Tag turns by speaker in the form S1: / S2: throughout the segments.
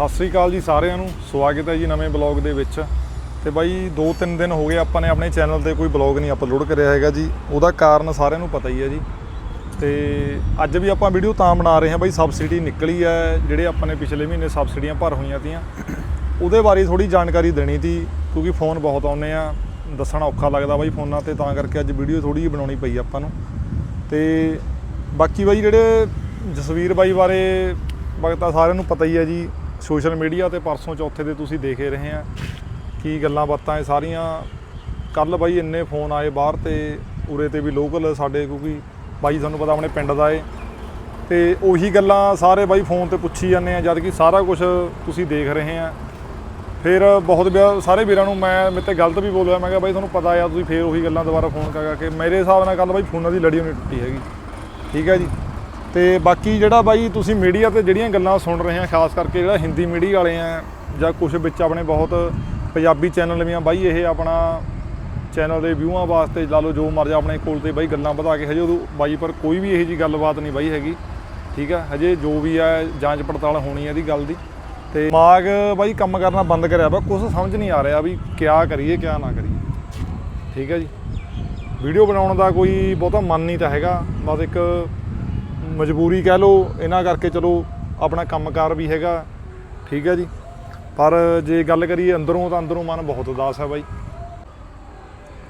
S1: ਸਤਿ ਸ੍ਰੀ ਅਕਾਲ ਜੀ ਸਾਰਿਆਂ ਨੂੰ। ਸਵਾਗਤ ਹੈ ਜੀ ਨਵੇਂ ਬਲੌਗ ਦੇ ਵਿੱਚ। ਤੇ ਬਾਈ 2-3 ਦਿਨ ਹੋ ਗਏ ਆਪਾਂ ਨੇ ਆਪਣੇ ਚੈਨਲ ਤੇ ਕੋਈ ਬਲੌਗ ਨਹੀਂ ਅਪਲੋਡ ਕਰਿਆ ਹੈਗਾ ਜੀ। ਉਹਦਾ ਕਾਰਨ ਸਾਰਿਆਂ ਨੂੰ ਪਤਾ ਹੀ ਹੈ ਜੀ। ਤੇ ਅੱਜ ਵੀ ਆਪਾਂ ਵੀਡੀਓ ਤਾਂ ਬਣਾ ਰਹੇ ਹਾਂ ਬਾਈ, ਸਬਸਿਡੀ ਨਿਕਲੀ ਹੈ। ਜਿਹੜੇ ਆਪਾਂ ਨੇ ਪਿਛਲੇ ਮਹੀਨੇ ਸਬਸਿਡੀਆਂ ਭਰ ਹੋਈਆਂ ਤੀਆਂ, ਉਹਦੇ ਬਾਰੇ ਥੋੜੀ ਜਾਣਕਾਰੀ ਦੇਣੀ ਸੀ, ਕਿਉਂਕਿ ਫੋਨ ਬਹੁਤ ਆਉਂਦੇ ਆ। ਦੱਸਣਾ ਔਖਾ ਲੱਗਦਾ ਬਾਈ ਫੋਨਾਂ ਤੇ, ਤਾਂ ਕਰਕੇ ਅੱਜ ਵੀਡੀਓ ਥੋੜੀ ਜਿਹੀ ਬਣਾਉਣੀ ਪਈ ਆਪਾਂ ਨੂੰ। ਤੇ ਬਾਕੀ ਬਾਈ, ਜਿਹੜੇ ਜਸਵੀਰ ਬਾਈ ਬਾਰੇ ਬਗਤਾ ਸਾਰਿਆਂ ਨੂੰ ਪਤਾ ਹੀ ਹੈ ਜੀ ਸੋਸ਼ਲ ਮੀਡੀਆ ਤੇ ਪਰਸੋਂ ਚੌਥੇ ਦੇ ਤੁਸੀਂ ਦੇਖੇ ਰਹੇ ਆ। ਕੀ ਗੱਲਾਂ ਬਾਤਾਂ ਇਹ ਸਾਰੀਆਂ? ਕੱਲ ਬਾਈ ਇੰਨੇ ਫੋਨ ਆਏ ਬਾਹਰ ਤੇ ਉਰੇ ਤੇ ਵੀ ਲੋਕਲ ਸਾਡੇ, ਕਿਉਂਕਿ ਬਾਈ ਸਾਨੂੰ ਪਤਾ ਆਪਣੇ ਪਿੰਡ ਦਾ ਏ। ਤੇ ਉਹੀ ਗੱਲਾਂ ਸਾਰੇ ਬਾਈ ਫੋਨ ਤੇ ਪੁੱਛੀ ਜਾਂਦੇ ਆ ਜਦ ਕਿ ਸਾਰਾ ਕੁਝ ਤੁਸੀਂ ਦੇਖ ਰਹੇ ਆ। ਫਿਰ ਬਹੁਤ ਸਾਰੇ ਵੀਰਾਂ ਨੂੰ ਮੈਂ, ਮੇਰੇ ਤੇ ਗਲਤ ਵੀ ਬੋਲਿਆ, ਮੈਂ ਕਿਹਾ ਬਾਈ ਤੁਹਾਨੂੰ ਪਤਾ ਆ, ਤੁਸੀਂ ਫੇਰ ਉਹੀ ਗੱਲਾਂ ਦੁਬਾਰਾ ਫੋਨ ਕਰ ਕਰਕੇ, ਮੇਰੇ ਹਿਸਾਬ ਨਾਲ ਕੱਲ ਬਾਈ ਫੋਨਾਂ ਦੀ ਲੜੀ ਨਹੀਂ ਟੁੱਟੀ ਹੈਗੀ। ਠੀਕ ਹੈ ਜੀ। ਤੇ ਬਾਕੀ ਜਿਹੜਾ ਬਾਈ ਤੁਸੀਂ ਮੀਡੀਆ ਤੇ ਜਿਹੜੀਆਂ ਗੱਲਾਂ ਸੁਣ ਰਹੇ ਆ, ਖਾਸ ਕਰਕੇ ਜਿਹੜਾ ਹਿੰਦੀ ਮੀਡੀਆ ਵਾਲੇ ਆ, ਜਾਂ ਕੁਝ ਵਿੱਚ ਆਪਣੇ ਬਹੁਤ ਪੰਜਾਬੀ ਚੈਨਲ ਵੀ ਆ, ਬਾਈ ਇਹ ਆਪਣਾ ਚੈਨਲ ਦੇ ਵਿਊਆਂ ਵਾਸਤੇ ਲਾ ਲਓ ਜੋ ਮਰਜ਼ੀ ਆਪਣੇ ਕੋਲ ਤੇ ਬਾਈ ਗੱਲਾਂ ਵਧਾ ਕੇ, ਹਜੇ ਉਦੋਂ ਬਾਈ ਪਰ ਕੋਈ ਵੀ ਇਹੋ ਜੀ ਗੱਲਬਾਤ ਨਹੀਂ ਬਾਈ ਹੈਗੀ, ਠੀਕ ਆ? ਹਜੇ ਜੋ ਵੀ ਆ, ਜਾਂਚ ਪੜਤਾਲ ਹੋਣੀ ਹੈ ਇਹਦੀ ਗੱਲ ਦੀ। ਤੇ ਦਿਮਾਗ ਬਾਈ ਕੰਮ ਕਰਨਾ ਬੰਦ ਕਰਿਆ ਵਾ ਕੁਝ ਸਮਝ ਨਹੀਂ ਆ ਰਿਹਾ ਵੀ ਕਿਆ ਕਰੀਏ, ਕਿਆ ਨਾ ਕਰੀਏ। ਠੀਕ ਹੈ ਜੀ? ਵੀਡੀਓ ਬਣਾਉਣ ਦਾ ਕੋਈ ਬਹੁਤਾ ਮਨ ਨਹੀਂ ਤਾਂ ਹੈਗਾ, ਬਸ ਇੱਕ ਮਜਬੂਰੀ ਕਹਿ ਲਓ ਇਹਨਾਂ ਕਰਕੇ ਚਲੋ ਆਪਣਾ ਕੰਮਕਾਰ ਵੀ ਹੈਗਾ ਠੀਕ ਹੈ ਜੀ। ਪਰ ਜੇ ਗੱਲ ਕਰੀਏ ਅੰਦਰੋਂ ਤਾਂ ਅੰਦਰੋਂ ਮਨ ਬਹੁਤ ਉਦਾਸ ਹੈ ਬਾਈ।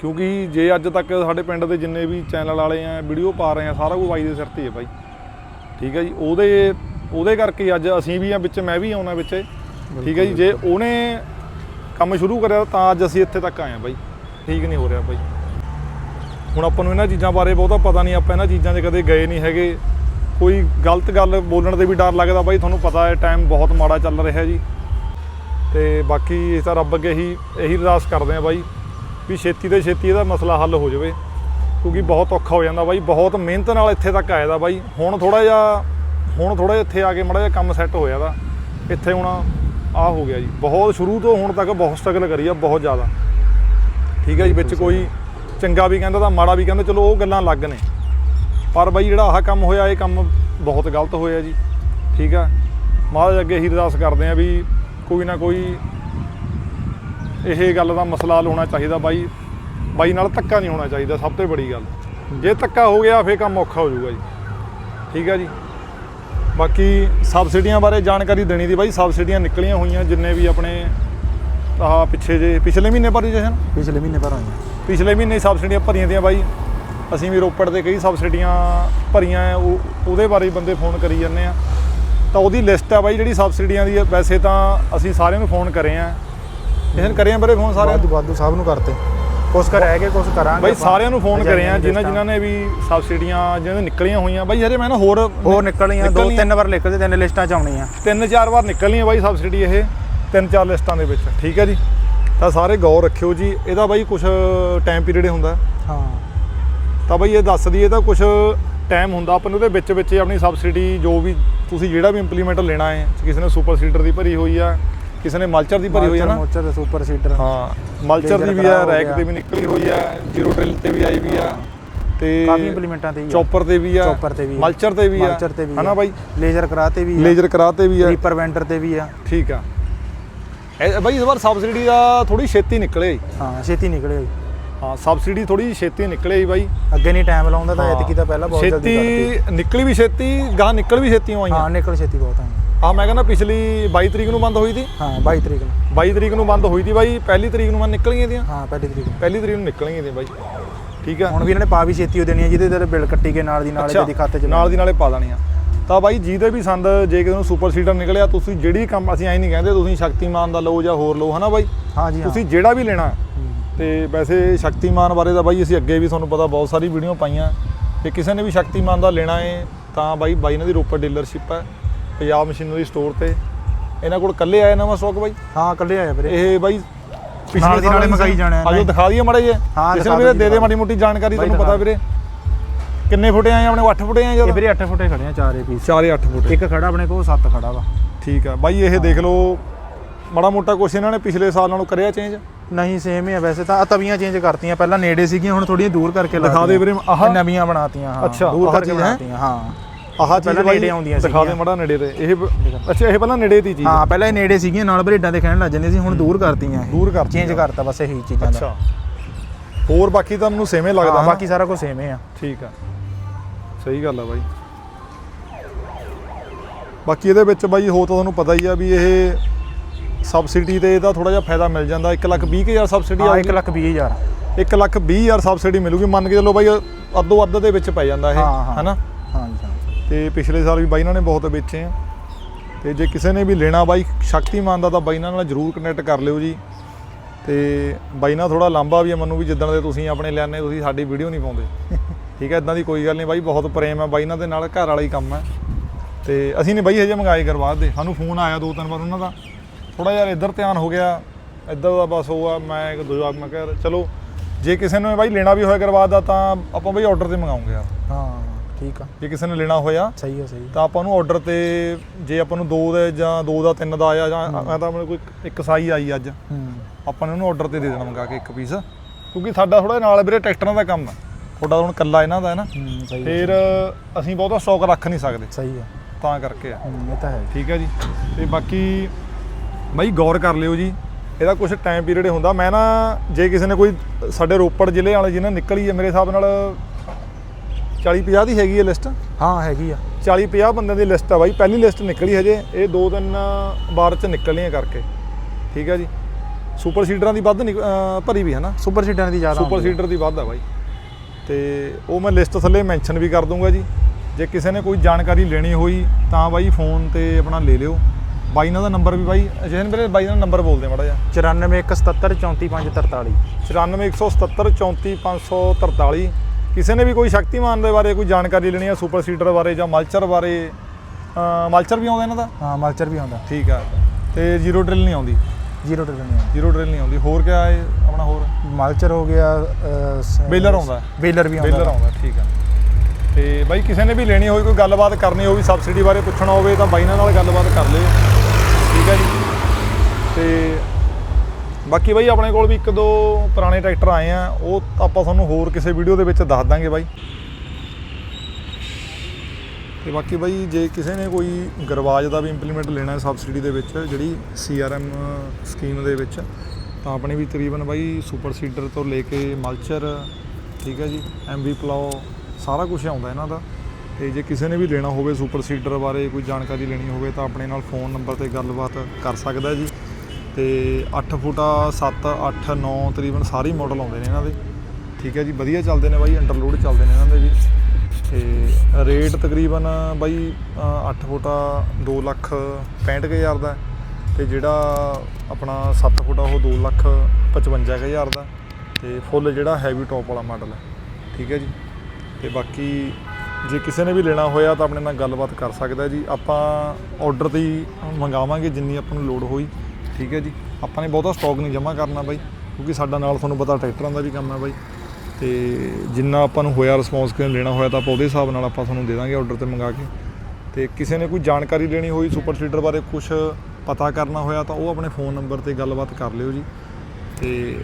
S1: ਕਿਉਂਕਿ ਜੇ ਅੱਜ ਤੱਕ ਸਾਡੇ ਪਿੰਡ ਦੇ ਜਿੰਨੇ ਵੀ ਚੈਨਲ ਵਾਲੇ ਆ ਵੀਡੀਓ ਪਾ ਰਹੇ ਆ ਸਾਰਾ ਕੁਝ ਬਾਈ ਦੇ ਸਿਰ ਤੇ ਹੀ ਬਾਈ। ਠੀਕ ਹੈ ਜੀ ਉਹਦੇ ਉਹਦੇ ਕਰਕੇ ਅੱਜ ਅਸੀਂ ਵੀ ਆ ਵਿੱਚ ਮੈਂ ਵੀ ਆਉਣਾ ਵਿੱਚ। ਠੀਕ ਹੈ ਜੀ ਜੇ ਉਹਨੇ ਕੰਮ ਸ਼ੁਰੂ ਕਰਿਆ ਤਾਂ ਅੱਜ ਅਸੀਂ ਇੱਥੇ ਤੱਕ ਆਏ ਆ ਬਾਈ। ਠੀਕ ਨਹੀਂ ਹੋ ਰਿਹਾ ਬਾਈ। ਹੁਣ ਆਪਾਂ ਨੂੰ ਇਹਨਾਂ ਚੀਜ਼ਾਂ ਬਾਰੇ ਬਹੁਤਾ ਪਤਾ ਨਹੀਂ ਆਪਾਂ ਇਹਨਾਂ ਚੀਜ਼ਾਂ 'ਚ ਕਦੇ ਗਏ ਨਹੀਂ ਹੈਗੇ। ਕੋਈ ਗਲਤ ਗੱਲ ਬੋਲਣ ਤੇ ਵੀ ਡਰ ਲੱਗਦਾ ਬਾਈ ਤੁਹਾਨੂੰ ਪਤਾ ਹੈ ਟਾਈਮ ਬਹੁਤ ਮਾੜਾ ਚੱਲ ਰਿਹਾ ਜੀ। ਤੇ ਬਾਕੀ ਇਸ ਤਾਂ ਰੱਬ ਅੱਗੇ ਹੀ ਇਹੀ ਅਰਦਾਸ ਕਰਦੇ ਆ ਬਾਈ ਵੀ ਛੇਤੀ ਤੋਂ ਛੇਤੀ ਇਹਦਾ ਮਸਲਾ ਹੱਲ ਹੋ ਜਾਵੇ। ਕਿਉਂਕਿ ਬਹੁਤ ਔਖਾ ਹੋ ਜਾਂਦਾ ਬਾਈ ਬਹੁਤ ਮਿਹਨਤ ਨਾਲ ਇੱਥੇ ਤੱਕ ਆਇਆ ਦਾ ਬਾਈ। ਹੁਣ ਥੋੜਾ ਜਿਹਾ ਹੁਣ ਥੋੜਾ ਜਿਹਾ ਇੱਥੇ ਆ ਕੇ ਮੜਾ ਜਿਹਾ ਕੰਮ ਸੈੱਟ ਹੋਇਆ ਦਾ। ਇੱਥੇ ਹੁਣ ਆ ਹੋ ਗਿਆ ਜੀ। ਬਹੁਤ ਸ਼ੁਰੂ ਤੋਂ ਹੁਣ ਤੱਕ ਬਹੁਤ ਸਟਰਗਲ ਕਰੀ ਆ ਬਹੁਤ ਜ਼ਿਆਦਾ। ਠੀਕ ਹੈ ਜੀ ਵਿੱਚ ਕੋਈ ਚੰਗਾ ਵੀ ਕਹਿੰਦਾ ਤਾਂ ਮਾੜਾ ਵੀ ਕਹਿੰਦਾ ਚਲੋ ਉਹ ਗੱਲਾਂ ਅਲੱਗ ਨੇ। ਪਰ ਬਾਈ ਜਿਹੜਾ ਆਹ ਕੰਮ ਹੋਇਆ ਇਹ ਕੰਮ ਬਹੁਤ ਗਲਤ ਹੋਇਆ ਜੀ। ਠੀਕ ਆ? ਮਹਾਰਾਜ ਅੱਗੇ ਹੀ ਅਰਦਾਸ ਕਰਦੇ ਆ ਵੀ ਕੋਈ ਨਾ ਕੋਈ ਇਹ ਗੱਲ ਦਾ ਮਸਲਾ ਹੱਲ ਹੋਣਾ ਚਾਹੀਦਾ ਬਾਈ। ਬਾਈ ਨਾਲ ਧੱਕਾ ਨਹੀਂ ਹੋਣਾ ਚਾਹੀਦਾ ਸਭ ਤੋਂ ਬੜੀ ਗੱਲ। ਜੇ ਧੱਕਾ ਹੋ ਗਿਆ ਫੇਰ ਕੰਮ ਔਖਾ ਹੋ ਜਾਊਗਾ ਜੀ। ਠੀਕ ਆ ਜੀ? ਬਾਕੀ ਸਬਸਿਡੀਆਂ ਬਾਰੇ ਜਾਣਕਾਰੀ ਦੇਣੀ ਦੀ ਬਾਈ। ਸਬਸਿਡੀਆਂ ਨਿਕਲੀਆਂ ਹੋਈਆਂ ਜਿੰਨੇ ਵੀ ਆਪਣੇ ਆਹ ਪਿੱਛੇ ਜੇ ਪਿਛਲੇ ਮਹੀਨੇ ਭਰੀ ਜਸ਼ਨ
S2: ਪਿਛਲੇ ਮਹੀਨੇ ਭਰ
S1: ਪਿਛਲੇ ਮਹੀਨੇ ਸਬਸਿਡੀਆਂ ਭਰੀਆਂ ਦੀਆਂ ਬਾਈ। ਅਸੀਂ ਵੀ ਰੋਪੜ ਦੇ ਕਈ ਸਬਸਿਡੀਆਂ ਭਰੀਆਂ ਆ ਉਹ ਉਹਦੇ ਬਾਰੇ ਬੰਦੇ ਫੋਨ ਕਰੀ ਜਾਂਦੇ ਆ। ਤਾਂ ਉਹਦੀ ਲਿਸਟ ਆ ਬਾਈ ਜਿਹੜੀ ਸਬਸਿਡੀਆਂ ਦੀ। ਵੈਸੇ ਤਾਂ ਅਸੀਂ ਸਾਰਿਆਂ ਨੂੰ ਫੋਨ ਕਰੇ ਆ। ਇਹਨ ਕਰੇ ਆ ਬਾਰੇ ਫੋਨ ਸਾਰਿਆਂ
S2: ਵਾਧੂ ਸਭ ਨੂੰ ਕਰਤੇ। ਕੁਛ ਕਰ ਰਹਿ ਗਏ ਕੁਛ ਕਰਾਂਗੇ
S1: ਬਾਈ। ਸਾਰਿਆਂ ਨੂੰ ਫੋਨ ਕਰੇ ਆ ਜਿਨ੍ਹਾਂ। ਜਿਨ੍ਹਾਂ ਨੇ ਵੀ ਸਬਸਿਡੀਆਂ ਜਿਹਨਾਂ ਨਿਕਲੀਆਂ ਹੋਈਆਂ। ਬਾਈ ਹਜੇ ਮੈਂ ਨਾ ਹੋਰ
S2: ਹੋਰ ਨਿਕਲੀਆਂ ਦੋ ਤਿੰਨ ਵਾਰ ਲਿਖਦੇ ਤਿੰਨ ਲਿਸਟਾਂ ਚ ਆਉਣੀਆਂ।
S1: ਤਿੰਨ ਚਾਰ ਵਾਰ ਨਿਕਲਣੀ ਹੈ ਬਾਈ ਸਬਸਿਡੀ ਇਹ ਤਿੰਨ ਚਾਰ ਲਿਸਟਾਂ ਦੇ ਵਿੱਚ। ਠੀਕ ਹੈ ਜੀ? ਤਾਂ ਸਾਰੇ ਗੌਰ ਰੱਖਿਓ ਜੀ। ਇਹਦਾ ਬਾਈ ਕੁਝ ਟਾਈਮ ਪੀਰੀਅਡ ਹੁੰਦਾ।
S2: ਹਾਂ।
S1: ਤਾਂ ਬਈ ਇਹ ਦੱਸ ਦਈਏ ਤਾਂ ਕੁਝ ਟਾਈਮ ਹੁੰਦਾ ਆਪਾਂ ਨੂੰ ਉਹਦੇ ਵਿੱਚ ਵਿੱਚ ਆਪਣੀ ਸਬਸਿਡੀ ਜੋ ਵੀ ਤੁਸੀਂ ਜਿਹੜਾ ਵੀ ਇੰਪਲੀਮੈਂਟ ਲੈਣਾ ਹੈ ਕਿਸੇ ਨੇ ਸੁਪਰ ਸੀਡਰ ਦੀ ਭਰੀ ਹੋਈ ਆ ਕਿਸੇ ਨੇ ਮਲਚਰ ਦੀ ਭਰੀ ਹੋਈ ਹੈ ਨਾ
S2: ਮੋਚਰ ਤੇ ਸੁਪਰ ਸੀਡਰ
S1: ਹਾਂ ਮਲਚਰ ਦੀ ਵੀ ਆ
S2: ਕਰਾ
S1: ਰੈਕ। ਤੇ ਵੀ ਨਿਕਲੀ ਹੋਈ ਆ ਜ਼ੀਰੋ ਡਰਿਲ ਤੇ ਵੀ ਆਈ ਵੀ ਆ ਤੇ
S2: ਕਾਫੀ ਇੰਪਲੀਮੈਂਟਾਂ ਤੇ ਹੀ ਆ।
S1: ਚੌਪਰ ਤੇ ਵੀ ਆ
S2: ਚੌਪਰ ਤੇ ਵੀ ਆ।
S1: ਮਲਚਰ ਤੇ ਵੀ ਆ
S2: ਮਲਚਰ ਤੇ ਵੀ
S1: ਹਨਾ
S2: ਆ।
S1: ਬਾਈ
S2: ਲੇਜ਼ਰ ਕਰਾਤੇ ਵੀ
S1: ਲੇਜ਼ਰ ਕਰਾ ਤੇ ਵੀ ਆ
S2: ਰੀਪਰ ਵੈਂਟਰ ਤੇ ਵੀ ਆ
S1: ਠੀਕ ਆ ਇਹ ਬਾਈ ਇਸ ਵਾਰ ਸਬਸਿਡੀ ਦਾ ਥੋੜੀ ਛੇਤੀ ਨਿਕਲੇ
S2: ਹਾਂ ਛੇਤੀ ਨਿਕਲੇ
S1: ਹਾਂ ਸਬਸਿਡੀ ਥੋੜੀ ਛੇਤੀ ਨਿਕਲੇ ਬਾਈ।
S2: ਅੱਗੇ ਨਹੀਂ ਟਾਈਮ ਲਾਉਂਦਾ ਤਾਂ ਐਤਕੀ ਤਾਂ ਪਹਿਲਾਂ ਬਹੁਤ ਜਲਦੀ
S1: ਛੇਤੀ ਨਿਕਲੀ ਵੀ ਛੇਤੀ ਗਾਹ ਨਿਕਲ ਵੀ ਛੇਤੀ ਆਈਆਂ।
S2: ਹਾਂ ਨਿਕਲ ਛੇਤੀ ਬਹੁਤ ਆਈਆਂ।
S1: ਆ ਮੈਂ ਕਹਿੰਦਾ ਪਿਛਲੀ 22 ਤਰੀਕ ਨੂੰ ਬੰਦ ਹੋਈ ਸੀ
S2: ਹਾਂ 22 ਤਰੀਕ ਨੂੰ।
S1: 22 ਤਰੀਕ ਨੂੰ ਬੰਦ ਹੋਈ ਸੀ ਬਾਈ ਪਹਿਲੀ ਤਰੀਕ ਨੂੰ ਮੈਂ ਨਿਕਲ ਗਈਆਂ ਦੀਆਂ।
S2: ਹਾਂ ਪਹਿਲੀ ਤਰੀਕ ਨੂੰ।
S1: ਪਹਿਲੀ ਤਰੀਕ ਨੂੰ ਨਿਕਲ ਗਈਆਂ ਦੀਆਂ ਬਾਈ। ਠੀਕ ਆ।
S2: ਹੁਣ ਵੀ ਇਹਨਾਂ ਨੇ ਪਾ ਵੀ ਛੇਤੀ ਹੋ ਦੇਣੀ ਆ ਜਿਹਦੇ ਤੇ ਬਿੱਲ ਕੱਟੀ ਕੇ ਨਾਲ ਦੀ ਨਾਲ ਇਹਦੇ ਖਾਤੇ ਚ
S1: ਨਾਲ ਦੀ ਨਾਲੇ ਪਾ ਦੇਣੀਆਂ। ਤਾਂ ਬਾਈ ਜਿਹਦੇ ਵੀ ਸੰਦ ਜੇ ਕਿਸੇ ਨੂੰ ਸੁਪਰ ਸੀਡਰ ਨਿਕਲਿਆ ਤੁਸੀਂ ਜਿਹੜੀ ਕੰਮ ਅਸੀਂ ਐਂ ਨਹੀਂ ਕਹਿੰਦੇ ਤੁਸੀਂ ਸ਼ਕਤੀਮਾਨ ਦਾ ਲਓ ਜਾਂ ਹੋਰ ਲਓ ਹਨਾ ਬਾਈ?
S2: ਹਾਂ ਜੀ ਹਾਂ।
S1: ਤੁਸੀਂ ਜਿਹੜਾ ਵੀ ਲੈਣਾ
S2: ਹੂੰ।
S1: ਤੇ ਵੈਸੇ ਸ਼ਕਤੀਮਾਨ ਬਾਰੇ ਤਾਂ ਬਾਈ ਅਸੀਂ ਅੱਗੇ ਵੀ ਤੁਹਾਨੂੰ ਪਤਾ ਬਹੁਤ ਸਾਰੀ ਵੀਡੀਓ ਪਾਈਆਂ। ਕਿ ਕਿਸੇ ਨੇ ਵੀ ਸ਼ਕਤੀਮਾਨ ਦਾ ਲੈਣਾ ਹੈ ਤਾਂ ਬਾਈ ਬਾਈ ਇਹਨਾਂ ਦੀ ਰੋਪੜ ਡੀਲਰਸ਼ਿਪ ਹੈ ਪੰਜਾਬ ਮਸ਼ੀਨਰੀ ਸਟੋਰ ਤੇ। ਇਹਨਾਂ ਕੋਲ ਕੱਲੇ ਆਇਆ ਨਵਾਂ ਸਟਾਕ ਬਾਈ?
S2: ਹਾਂ ਕੱਲੇ ਆਇਆ ਵੀਰੇ।
S1: ਇਹ ਬਾਈ
S2: ਨਾਲ ਦੀ ਨਾਲੇ ਮੰਗਾਈ ਜਾਣੇ ਆ।
S1: ਆਜੋ ਦਿਖਾ ਦਈਏ ਮਾੜਾ
S2: ਹਾਂ,
S1: ਕਿਸੇ ਵੀਰੇ ਦੇ ਦੇ ਮਾੜੀ ਮੋਟੀ ਜਾਣਕਾਰੀ ਤੁਹਾਨੂੰ ਪਤਾ ਵੀਰੇ। ਕਿੰਨੇ ਫੁੱਟੇ ਆਏ ਆਪਣੇ? 8 ਫੁੱਟੇ ਆਏ
S2: ਇਹ
S1: ਜਦ
S2: ਵੀਰੇ 8 ਫੁੱਟੇ ਖੜੇ ਆ ਚਾਰੇ ਪੀਸ
S1: ਚਾਰੇ 8 ਫੁੱਟ?
S2: ਇੱਕ ਖੜਾ ਆਪਣੇ ਕੋਲ 7 ਖੜਾ ਵਾ।
S1: ਠੀਕ ਆ। ਬਾਈ ਇਹ ਦੇਖ ਲਓ ਮਾੜਾ ਮੋਟਾ ਕੁਛ ਇਹਨਾਂ ਨੇ ਪਿਛਲੇ ਸਾਲ ਨਾਲੋਂ ਕਰਿਆ ਚੇਂਜ
S2: ਨਹੀਂ ਸੇਮ ਹੀ ਆ ਵੈਸੇ ਤਾਂ ਆ ਤਵੀਆਂ ਚੇਂਜ ਕਰਤੀਆਂ ਪਹਿਲਾਂ ਨੇੜੇ ਸੀਗੀਆਂ ਹੁਣ ਥੋੜੀਆਂ ਦੂਰ ਕਰਕੇ
S1: ਦਿਖਾ ਦੇ। ਵੀਰੇ, ਆਹ?
S2: ਇਹ ਨਵੀਆਂ ਬਣਾਤੀਆਂ ਹਾਂ
S1: ਅੱਛਾ,
S2: ਦੂਰ
S1: ਆਹ
S2: ਕਰਕੇ
S1: ਚੀਜ਼ ਹੈ?
S2: ਬਣਾਤੀਆਂ ਹਾਂ
S1: ਆਹ ਚੀਜ਼
S2: ਪਹਿਲਾਂ
S1: ਬਾਈ
S2: ਨੇੜੇ ਆਉਂਦੀਆਂ
S1: ਦਿਖਾ ਦੇ
S2: ਸੀਗੀਆਂ।
S1: ਮੜਾ ਨੇੜੇ ਤੇ ਇਹ ਅੱਛਾ ਇਹ ਪਹਿਲਾਂ ਨੇੜੇ ਤੀ ਚੀਜ਼
S2: ਹਾਂ ਪਹਿਲਾਂ ਇਹ ਨੇੜੇ ਸੀਗੀਆਂ ਨਾਲ ਬਰੇਡਾਂ ਦੇ ਖਹਿਣ ਲੱਗ ਸੀ ਹੁਣ ਦੂਰ ਕਰਤੀਆਂ ਇਹ
S1: ਦੂਰ ਕਰਤੀਆਂ।
S2: ਚੇਂਜ ਕਰਤਾ ਬਸ ਇਹੀ ਚੀਜ਼ਾਂ ਦਾ
S1: ਅੱਛਾ ਹੋਰ ਬਾਕੀ ਤਾਂ ਮੈਨੂੰ ਸੇਮੇ ਲੱਗਦਾ
S2: ਹਾਂ
S1: ਨਾ?
S2: ਬਾਕੀ ਸਾਰਾ ਕੁਝ ਸੇਮ ਹੀ ਆ
S1: ਠੀਕ ਆ ਸਹੀ ਗੱਲ ਆ ਬਾਈ ਬਾਕੀ ਇਹਦੇ ਵਿੱਚ ਬਾਈ ਹੋ ਤਾਂ ਤੁਹਾਨੂੰ ਪਤਾ ਹੀ ਆ ਵੀ ਇਹ ਸਬਸਿਡੀ ਤੇ ਇਹਦਾ ਥੋੜਾ ਜਿਹਾ ਫਾਇਦਾ ਮਿਲ ਜਾਂਦਾ। 1 ਲੱਖ 20 ਹਜ਼ਾਰ ਸਬਸਿਡੀ
S2: ਹਾਂ
S1: ਆਊਗੀ।
S2: 1 ਲੱਖ 20 ਹਜ਼ਾਰ।
S1: 1 ਲੱਖ 20 ਹਜ਼ਾਰ ਸਬਸਿਡੀ ਮਿਲੂਗੀ। ਮੰਨ ਕੇ ਚੱਲੋ ਬਾਈ ਅੱਧੋ ਅੱਧ ਦੇ ਵਿੱਚ ਪੈ ਜਾਂਦਾ ਇਹ। ਹੈਨਾ
S2: ਹਾਂ। ਜੀ ਹਾਂ।
S1: ਤੇ ਪਿਛਲੇ ਸਾਲ ਵੀ ਬਾਈ ਇਹਨਾਂ ਨੇ ਬਹੁਤ ਵੇਚੇ ਆ। ਤੇ ਜੇ ਕਿਸੇ ਨੇ ਵੀ ਲੈਣਾ ਬਾਈ ਸ਼ਕਤੀਮਾਨ ਦਾ ਤਾਂ ਬਾਈ ਇਹਨਾਂ ਨਾਲ ਜਰੂਰ ਕਨੈਕਟ ਕਰ ਲਿਓ ਜੀ। ਤੇ ਬਾਈ ਨਾਲ ਥੋੜਾ ਲਾਂਬਾ ਵੀ ਹੈ ਮੈਨੂੰ ਵੀ ਜਿੱਦਣ ਦੇ ਤੁਸੀਂ ਆਪਣੇ ਲਿਆਨੇ ਤੁਸੀਂ ਸਾਡੀ ਵੀਡੀਓ ਨਹੀਂ ਪਾਉਂਦੇ। ਠੀਕ ਹੈ ਇਦਾਂ ਦੀ ਕੋਈ ਗੱਲ ਨਹੀਂ ਬਾਈ ਬਹੁਤ ਪ੍ਰੇਮ ਹੈ ਬਾਈ ਇਹਨਾਂ ਦੇ ਨਾਲ ਘਰ ਵਾਲਾ ਹੀ ਕੰਮ ਹੈ ਤੇ ਅਸੀਂ ਨੇ ਬਾਈ ਹਜੇ ਮੰਗਾਏ ਕਰਵਾ ਦੇ। ਸਾਨੂੰ ਫੋਨ ਆਇਆ ਦੋ ਤਿੰਨ ਵਾਰ ਉਹਨਾਂ ਦਾ। ਥੋੜਾ ਯਾਰ ਇੱਧਰ ਧਿਆਨ ਹੋ ਗਿਆ ਇੱਧਰ ਦਾ ਬਸ ਉਹ ਆ ਮੈਂ ਇੱਕ ਦੋ ਮੈਂ ਕਿਹਾ ਚਲੋ ਜੇ ਕਿਸੇ ਨੇ ਬਾਈ ਲੈਣਾ ਵੀ ਹੋਇਆ ਕਰਵਾ ਦਾ ਤਾਂ ਆਪਾਂ ਬਾਈ ਆਰਡਰ ਤੇ ਮੰਗਾਉਂਗੇ ਯਾਰ।
S2: ਹਾਂ ਠੀਕ ਆ।
S1: ਜੇ ਕਿਸੇ ਨੇ ਲੈਣਾ ਹੋਇਆ
S2: ਸਹੀ ਆ ਸਹੀ ਆ।
S1: ਤਾਂ ਆਪਾਂ ਨੂੰ ਆਰਡਰ ਤੇ ਜੇ ਆਪਾਂ ਨੂੰ ਦੋ ਦੇ ਜਾਂ ਦੋ ਦਾ ਤਿੰਨ ਦਾ ਆਇਆ ਜਾਂ ਮੈਂ ਤਾਂ ਆਪਣੇ ਕੋਈ ਇੱਕ ਸਾਈ ਆਈ ਅੱਜ
S2: ਹੂੰ।
S1: ਆਪਾਂ ਨੇ ਉਹਨੂੰ ਆਰਡਰ ਤੇ ਦੇ ਦੇਣਾ ਮੰਗਾ ਕੇ ਇੱਕ ਪੀਸ ਕਿਉਂਕਿ ਸਾਡਾ ਥੋੜਾ ਨਾਲ ਵੀਰੇ ਟਰੈਕਟਰਾਂ ਦਾ ਕੰਮ ਹੈ ਤੁਹਾਡਾ ਹੁਣ ਕੱਲਾ ਇਹਨਾਂ ਦਾ ਹੈ ਨਾ।
S2: ਆ,
S1: ਫਿਰ ਅਸੀਂ ਬਹੁਤਾ ਸਟਾਕ ਰੱਖ ਨਹੀਂ ਸਕਦੇ।
S2: ਸਹੀ ਆ।
S1: ਤਾਂ ਕਰਕੇ ਆ।
S2: ਇਹ ਤਾਂ ਹੈ।
S1: ਠੀਕ ਹੈ ਜੀ। ਤੇ ਬਾਕੀ ਬਾਈ ਗੌਰ ਕਰ ਲਿਓ ਜੀ। ਇਹਦਾ ਕੁਝ ਟਾਈਮ ਪੀਰੀਅਡ ਹੁੰਦਾ। ਮੈਂ ਨਾ ਜੇ ਕਿਸੇ ਨੇ ਕੋਈ ਸਾਡੇ ਰੋਪੜ ਜ਼ਿਲ੍ਹੇ ਵਾਲੇ ਜਿਹਨੇ ਨਿਕਲੀ ਹੈ ਮੇਰੇ ਹਿਸਾਬ ਨਾਲ 40 50 ਦੀ ਹੈਗੀ ਹੈ ਲਿਸਟ
S2: ਹਾਂ ਹੈਗੀ ਆ।
S1: 40 50 ਬੰਦਿਆਂ ਦੀ ਲਿਸਟ ਆ ਬਾਈ। ਪਹਿਲੀ ਲਿਸਟ ਨਿਕਲੀ ਹਜੇ। ਇਹ ਦੋ ਦਿਨ ਬਾਅਦ ਚ ਨਿਕਲਣੀਆਂ ਕਰਕੇ। ਠੀਕ ਹੈ ਜੀ। ਸੁਪਰ ਸੀਡਰਾਂ ਦੀ ਵੱਧ ਭਰੀ ਵੀ ਹੈ ਨਾ।
S2: ਸੁਪਰ ਸੀਡਰ ਦੀ ਜ਼ਿਆਦਾ
S1: ਸੁਪਰ। ਸੀਡਰ ਦੀ ਵੱਧ ਆ ਬਾਈ। ਤੇ ਉਹ ਮੈਂ ਲਿਸਟ ਥੱਲੇ ਮੈਂਸ਼ਨ ਵੀ ਕਰ ਦੂੰਗਾ ਜੀ। ਜੇ ਕਿਸੇ ਨੇ ਕੋਈ ਜਾਣਕਾਰੀ ਲੈਣੀ ਹੋਈ ਤਾਂ ਬਾਈ ਫੋਨ ਤੇ ਆਪਣਾ ਲੈ ਲਿਓ। ਬਾਈ ਇਹਨਾਂ ਦਾ ਨੰਬਰ ਵੀ ਬਾਈ ਅਜੈਨ ਵੀਰੇ ਬਾਈ ਦਾ ਨੰਬਰ ਬੋਲਦੇ ਮਾੜਾ ਜਿਹਾ।
S2: 9417 34543
S1: 94177 34543 ਕਿਸੇ ਨੇ ਵੀ ਕੋਈ ਸ਼ਕਤੀਮਾਨ ਦੇ ਬਾਰੇ ਕੋਈ ਜਾਣਕਾਰੀ ਲੈਣੀ ਹੈ ਸੁਪਰ ਸੀਡਰ ਬਾਰੇ ਜਾਂ ਮਲਚਰ ਬਾਰੇ ਮਲਚਰ ਵੀ ਆਉਂਦਾ ਇਹਨਾਂ ਦਾ?
S2: ਹਾਂ ਮਲਚਰ ਵੀ ਆਉਂਦਾ।
S1: ਠੀਕ ਆ ਤੇ ਜ਼ੀਰੋ ਡਰਿਲ ਨਹੀਂ ਆਉਂਦੀ?
S2: ਜ਼ੀਰੋ ਟਿਲ ਨਹੀਂ
S1: ਜ਼ੀਰੋ ਡਰਿਲ ਨਹੀਂ ਆਉਂਦੀ। ਹੋਰ ਕਿਆ ਹੈ ਆਪਣਾ ਹੋਰ?
S2: ਮਲਚਰ ਹੋ ਗਿਆ
S1: ਬੇਲਰ ਆਉਂਦਾ?
S2: ਬੇਲਰ ਵੀ ਆਉਂਦਾ।
S1: ਬੇਲਰ ਆਉਂਦਾ ਠੀਕ ਆ। ਤੇ ਬਾਈ ਕਿਸੇ ਨੇ ਵੀ ਲੈਣੀ ਹੋਈ ਕੋਈ ਗੱਲਬਾਤ ਕਰਨੀ ਹੋਵੇ ਸਬਸਿਡੀ ਬਾਰੇ ਪੁੱਛਣਾ ਹੋਵੇ ਤਾਂ ਬਾਈ ਨਾਲ ਗੱਲਬਾਤ ਕਰ ਲਿਓ। ਠੀਕ ਹੈ ਜੀ। ਤੇ ਬਾਕੀ ਬਾਈ ਆਪਣੇ ਕੋਲ ਵੀ ਇੱਕ ਦੋ ਪੁਰਾਣੇ ਟਰੈਕਟਰ ਆਏ ਆ, ਉਹ ਆਪਾਂ ਤੁਹਾਨੂੰ ਹੋਰ ਕਿਸੇ ਵੀਡੀਓ ਦੇ ਵਿੱਚ ਦੱਸ ਦਾਂਗੇ ਬਾਈ। ਤੇ ਬਾਕੀ ਬਾਈ ਜੇ ਕਿਸੇ ਨੇ ਕੋਈ ਗਰਵਾਜ ਦਾ ਵੀ ਇੰਪਲੀਮੈਂਟ ਲੈਣਾ ਹੈ ਸਬਸਿਡੀ ਦੇ ਵਿੱਚ, ਜਿਹੜੀ ਸੀਆਰਐਮ ਸਕੀਮ ਦੇ ਵਿੱਚ, ਤਾਂ ਆਪਣੇ ਵੀ ਤਕਰੀਬਨ ਬਾਈ ਸੁਪਰ ਸੀਡਰ ਤੋਂ ਲੈ ਕੇ ਮਲਚਰ ਠੀਕ ਹੈ ਜੀ ਐਮਵੀ ਪਲਾਓ ਸਾਰਾ ਕੁਝ ਆਉਂਦਾ ਇਹਨਾਂ ਦਾ। ਤੇ ਜੇ ਕਿਸੇ ਨੇ ਵੀ ਲੈਣਾ ਹੋਵੇ ਸੁਪਰ ਸੀਡਰ ਬਾਰੇ ਕੋਈ ਜਾਣਕਾਰੀ ਲੈਣੀ ਹੋਵੇ ਤਾਂ ਆਪਣੇ ਨਾਲ ਫੋਨ ਨੰਬਰ ਤੇ ਗੱਲਬਾਤ ਕਰ ਸਕਦਾ ਜੀ। ਤੇ 8 ਫੁੱਟਾ 7 8 9 ਤਕਰੀਬਨ ਸਾਰੇ ਮਾਡਲ ਆਉਂਦੇ ਨੇ ਇਹਨਾਂ ਦੇ। ਠੀਕ ਹੈ ਜੀ, ਵਧੀਆ ਚੱਲਦੇ ਨੇ ਬਾਈ ਅੰਡਰਲੋਡ ਚੱਲਦੇ ਨੇ ਇਹਨਾਂ ਦੇ ਜੀ। ਤੇ ਰੇਟ ਤਕਰੀਬਨ ਬਾਈ 8 ਫੁੱਟਾ 2 ਲੱਖ 65 ਹਜ਼ਾਰ ਦਾ ਹੈ। ਤੇ ਜਿਹੜਾ ਆਪਣਾ 7 ਫੁੱਟਾ ਉਹ 2 ਲੱਖ 55 ਹਜ਼ਾਰ ਦਾ ਤੇ ਫੁੱਲ ਜਿਹੜਾ ਹੈਵੀ ਟੌਪ ਵਾਲਾ ਮਾਡਲ ਹੈ। ਠੀਕ ਹੈ ਜੀ। ਤੇ ਬਾਕੀ ਜੇ ਕਿਸੇ ਨੇ ਵੀ ਲੈਣਾ ਹੋਇਆ ਤਾਂ ਆਪਣੇ ਨਾਲ ਗੱਲਬਾਤ ਕਰ ਸਕਦਾ ਜੀ। ਆਪਾਂ ਆਰਡਰ ਤੇ ਹੀ ਮੰਗਾਵਾਂਗੇ ਜਿੰਨੀ ਆਪਾਂ ਨੂੰ ਲੋਡ ਹੋਈ। ਠੀਕ ਹੈ ਜੀ। ਆਪਾਂ ਨੇ ਬਹੁਤਾ ਸਟਾਕ ਨਹੀਂ ਜਮ੍ਹਾਂ ਕਰਨਾ ਬਾਈ, ਕਿਉਂਕਿ ਸਾਡਾ ਨਾਲ ਤੁਹਾਨੂੰ ਪਤਾ ਟਰੈਕਟਰਾਂ ਦਾ ਵੀ ਕੰਮ ਹੈ ਬਾਈ। ਤੇ ਜਿੰਨਾ ਆਪਾਂ ਨੂੰ ਹੋਇਆ ਰਿਸਪੌਂਸ ਕਿਨ ਲੈਣਾ ਹੋਇਆ ਤਾਂ ਆਪਾਂ ਉਹਦੇ ਹਿਸਾਬ ਨਾਲ ਆਪਾਂ ਤੁਹਾਨੂੰ ਦੇ ਦਾਂਗੇ ਆਰਡਰ ਤੇ ਮੰਗਾ ਕੇ। ਤੇ ਕਿਸੇ ਨੇ ਕੋਈ ਜਾਣਕਾਰੀ ਲੈਣੀ ਹੋਈ ਸੁਪਰ ਸੀਡਰ ਬਾਰੇ ਕੁਝ ਪਤਾ ਕਰਨਾ ਹੋਇਆ ਤਾਂ ਉਹ ਆਪਣੇ ਫੋਨ ਨੰਬਰ ਤੇ ਗੱਲਬਾਤ ਕਰ ਲਿਓ ਜੀ। ਤੇ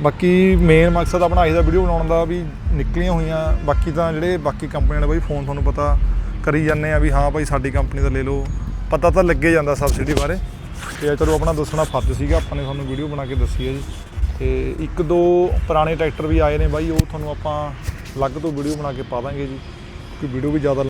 S1: ਬਾਕੀ ਮੇਨ ਮਕਸਦ ਆਪਣਾ ਅੱਜ ਦਾ ਵੀਡੀਓ ਬਣਾਉਣ ਦਾ ਵੀ ਨਿਕਲੀਆਂ ਹੋਈਆਂ, ਬਾਕੀ ਤਾਂ ਜਿਹੜੇ ਬਾਕੀ ਕੰਪਨੀਆਂ ਨੇ ਬਾਈ ਫੋਨ ਤੁਹਾਨੂੰ ਪਤਾ ਕਰੀ ਜਾਂਦੇ ਆ ਵੀ ਹਾਂ ਬਾਈ ਸਾਡੀ ਕੰਪਨੀ ਦਾ ਲੈ ਲਓ, ਪਤਾ ਤਾਂ ਲੱਗੇ ਜਾਂਦਾ ਸਬਸਿਡੀ ਬਾਰੇ। ਤੇ ਚਲੋ ਆਪਣਾ ਦੱਸਣਾ ਫਰਜ਼ ਸੀਗਾ, ਆਪਾਂ ਨੇ ਤੁਹਾਨੂੰ ਵੀਡੀਓ ਬਣਾ ਕੇ ਦੱਸੀ ਹੈ ਜੀ। ਤੇ ਇੱਕ ਦੋ ਪੁਰਾਣੇ ਟਰੈਕਟਰ ਵੀ ਆਏ ਨੇ ਬਾਈ, ਉਹ ਤੁਹਾਨੂੰ ਆਪਾਂ ਅਲੱਗ ਤੋਂ ਵੀਡੀਓ ਬਣਾ ਕੇ ਪਾ ਦਾਂਗੇ ਜੀ ਕਿ ਵੀਡੀਓ ਵੀ ਜ਼ਿਆਦਾ